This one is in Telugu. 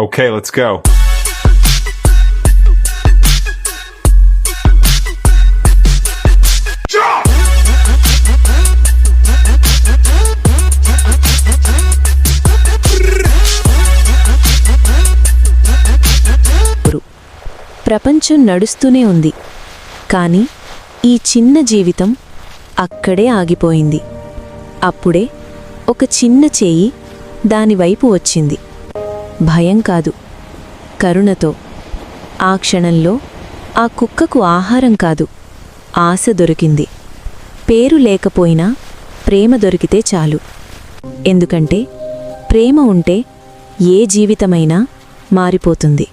Okay, let's go. ప్రపంచం నడుస్తూనే ఉంది. కానీ ఈ చిన్న జీవితం అక్కడే ఆగిపోయింది. అప్పుడే ఒక చిన్న చేయి దానివైపు వచ్చింది. భయం కాదు. కరుణతో. ఆ క్షణంలో ఆ కుక్కకు ఆహారం కాదు. ఆశ దొరికింది. పేరు లేకపోయినా ప్రేమ దొరికితే చాలు. ఎందుకంటే ప్రేమ ఉంటే ఏ జీవితమైనా మారిపోతుంది.